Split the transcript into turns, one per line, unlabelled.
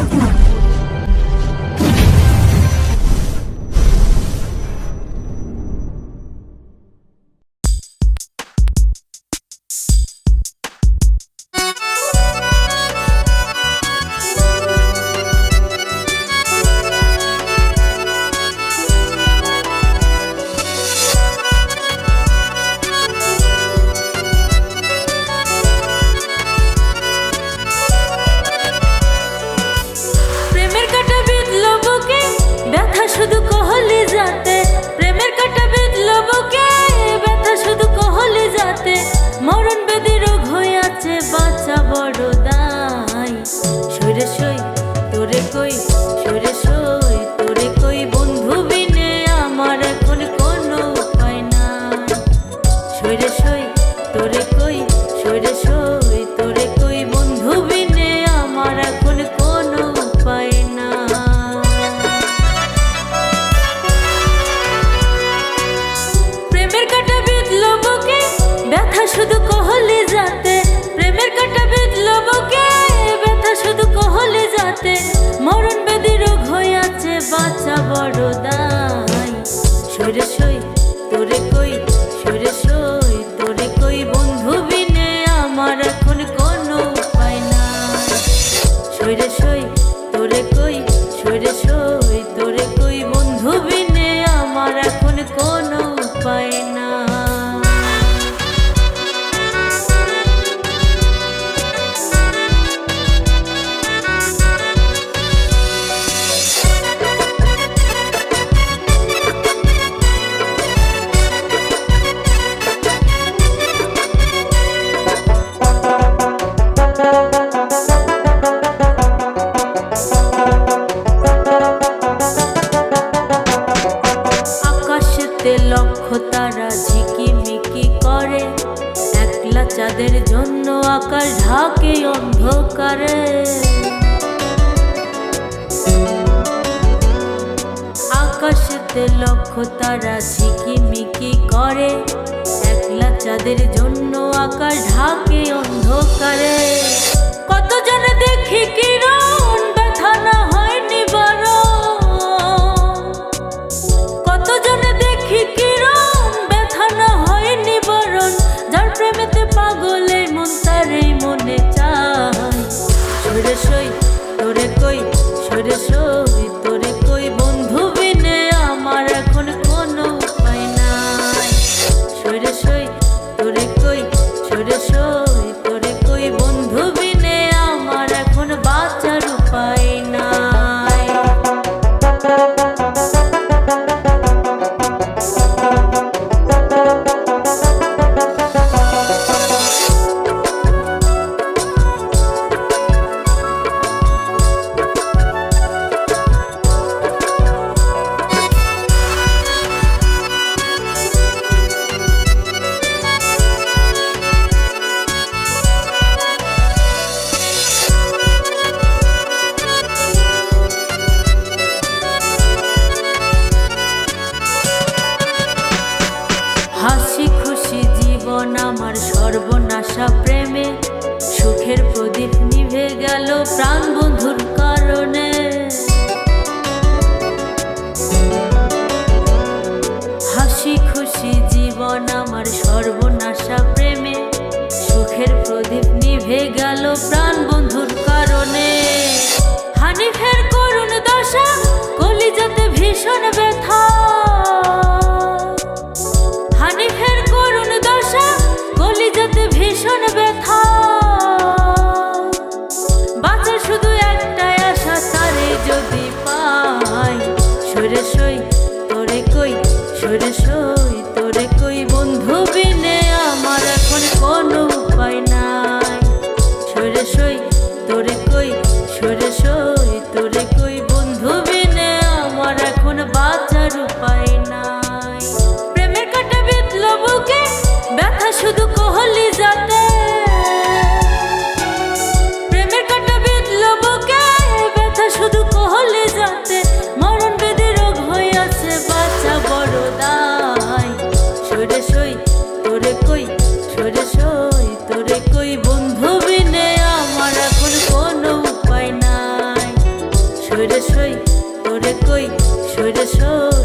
Oh, বড়দা তোরে অন্ধকার ঢাকে অন্ধকারে। আকাশেতে লক্ষ তারা ঝিকিমিকি করে। একলা চাঁদের জন্য আকাশ ঢাকে অন্ধকারে। কত জন দেখি কি গেল প্রাণ বন্ধুর কারণে। হাসি খুশি জীবন আমার সর্বনাশা প্রেমে। সুখের প্রদীপ নিভে গেল প্রাণ বন্ধুর কারণে। হানিফের করুন দশা, কলিজাতে ভীষণ কই? সরে সই, তোরে কই বন্ধু বিনে? আমার এখন কোনো উপায় নাই। সরে সই, তোরে কই? সরে সই।